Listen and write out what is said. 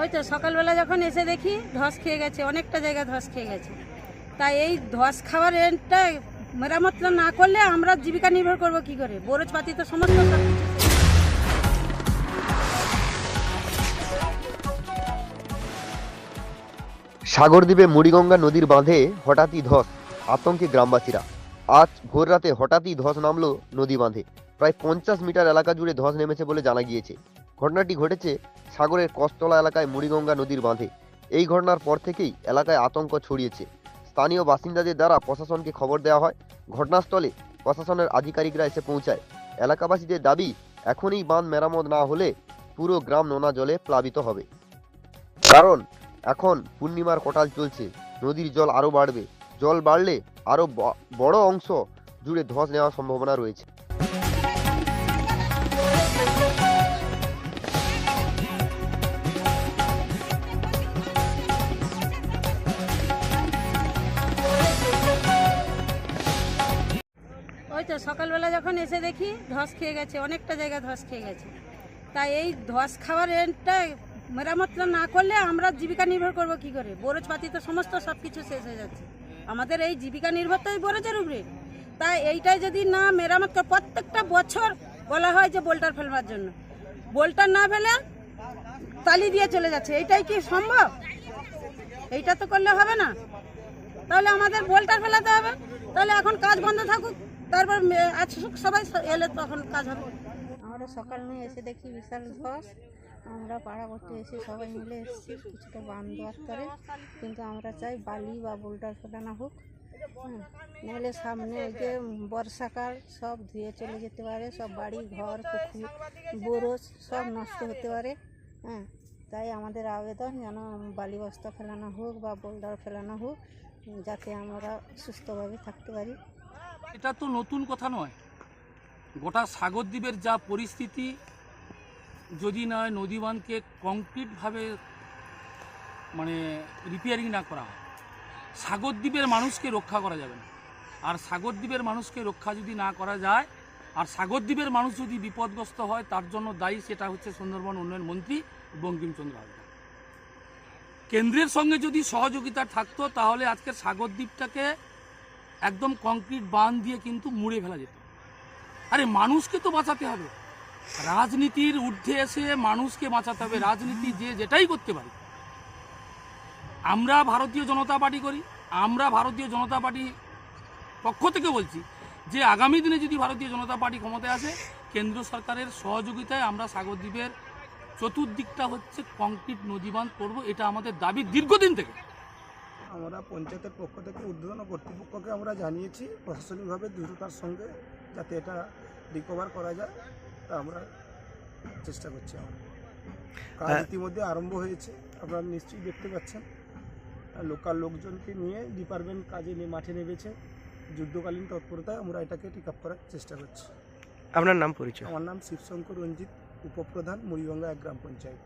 ওই তো সকালবেলা যখন এসে দেখি ধস খেয়ে গেছে, অনেকটা জায়গা ধস খেয়ে গেছে। তাই এই ধস খাওয়ার রেন্টটা মেরামত না করলে আমরা জীবিকা নির্ভর করব কি করে? বরজ পাতি তো সমস্ত সাগরদ্বীপে মুড়িগঙ্গা নদীর বাঁধে হঠাৎই ধস, আতঙ্কে গ্রামবাসীরা। আজ ভোর রাতে হঠাৎই ধস নামলো নদী বাঁধে। প্রায় পঞ্চাশ মিটার এলাকা জুড়ে ধস নেমেছে বলে জানা গিয়েছে। ঘটনাটি ঘটেছে সাগরের কস্তলা এলাকায় মুড়িগঙ্গা নদীর বাঁধে। এই ঘটনার পর থেকেই এলাকায় আতঙ্ক ছড়িয়েছে। স্থানীয় বাসিন্দাদের দ্বারা প্রশাসনকে খবর দেওয়া হয়, ঘটনাস্থলে প্রশাসনের আধিকারিকরা এসে পৌঁছায়। এলাকাবাসীদের দাবি, এখনই বাঁধ মেরামত না হলে পুরো গ্রাম নোনা জলে প্লাবিত হবে। কারণ, এখন পূর্ণিমার কটাল চলছে, নদীর জল আরও বাড়বে। জল বাড়লে আরও বড় অংশ জুড়ে ধস নেওয়ার সম্ভাবনা রয়েছে। ওই তো সকালবেলা যখন এসে দেখি ধস খেয়ে গেছে, অনেকটা জায়গা ধস খেয়ে গেছে। তাই এই ধস খাওয়ার রেন্টটা মেরামত না করলে আমরা জীবিকা নির্ভর করব কি করে? বরজপাতি তো সমস্ত সব কিছু শেষ হয়ে যাচ্ছে। আমাদের এই জীবিকা নির্ভর তো এই বরজের উপরে তাই এইটাই যদি না মেরামত প্রত্যেকটা বছর বলা হয় যে বোল্টার ফেলবার জন্য। বোল্টার না ফেলে তালি দিয়ে চলে যাচ্ছে। এইটাই কি সম্ভব? এইটা তো করলে হবে না। তাহলে আমাদের বোল্টার ফেলাতে হবে। তাহলে এখন কাজ বন্ধ থাকুক। তারপর আসুক সবাই এলে তখন কাজ হবে। আমরা সকাল নিয়ে এসে দেখি বিশাল ধস আমরা পাড়া এসে সবাই মিলে এসেছি কিছুটা বান দেওয়ার করে। কিন্তু আমরা চাই বালি বা বোল্ডার ফেলানো হোক। হ্যাঁ নাহলে সামনে ওই যে বর্ষাকাল, সব ধুয়ে চলে যেতে পারে। সব বাড়ি, ঘর, পুকুর, বরজ সব নষ্ট হতে পারে। হ্যাঁ তাই আমাদের আবেদন যেন বালি বস্তা ফেলানো হোক বা বোল্ডার ফেলানো হোক, যাতে আমরা সুস্থভাবে থাকতে পারি। এটা তো নতুন কথা নয়। গোটা সাগরদ্বীপের যা পরিস্থিতি, যদি নয় নদীবাঁধকে কংক্রিটভাবে মানে রিপেয়ারিং না করা হয়। সাগরদ্বীপের মানুষকে রক্ষা করা যাবে না। আর সাগরদ্বীপের মানুষকে রক্ষা যদি না করা যায়, আর সাগরদ্বীপের মানুষ যদি বিপদগ্রস্ত হয়, তার জন্য দায়ী সেটা হচ্ছে সুন্দরবন উন্নয়ন মন্ত্রী বঙ্কিমচন্দ্র হাজরা। কেন্দ্রের সঙ্গে যদি সহযোগিতা থাকতো, তাহলে আজকের সাগরদ্বীপটাকে একদম কংক্রিট বাঁধ দিয়ে কিন্তু মুড়ে ফেলা যেত। আরে মানুষকে তো বাঁচাতে হবে। রাজনীতির ঊর্ধ্বে এসে মানুষকে বাঁচাতে হবে, রাজনীতি যে যেটাই করতে পারে। আমরা ভারতীয় জনতা পার্টি করি, আমরা ভারতীয় জনতা পার্টি পক্ষ থেকে বলছি যে আগামী দিনে যদি ভারতীয় জনতা পার্টি ক্ষমতায় আসে, কেন্দ্র সরকারের সহযোগিতায় আমরা সাগরদ্বীপের চতুর্দিকটা হচ্ছে কংক্রিট নদীবাঁধ করব, এটা আমাদের দাবি দীর্ঘদিন থেকে। আমরা পঞ্চায়েতের পক্ষ থেকে ঊর্ধ্বতন কর্তৃপক্ষকে আমরা জানিয়েছি প্রশাসনিকভাবে দ্রুততার সঙ্গে যাতে এটা রিকভার করা যায় তা আমরা চেষ্টা করছি আমরা। কাজ হ্যাঁ। ইতিমধ্যে আরম্ভ হয়েছে আপনারা নিশ্চয়ই দেখতে পাচ্ছেন। লোকাল লোকজনকে নিয়ে ডিপার্টমেন্ট কাজে মাঠে নেমেছে। যুদ্ধকালীন তৎপরতায় আমরা এটাকে টিক আপ করার চেষ্টা করছি। আপনার নাম পরিচয়? আমার নাম শিবশঙ্কর রঞ্জিত উপপ্রধান মুড়িগঙ্গা এক গ্রাম পঞ্চায়েত।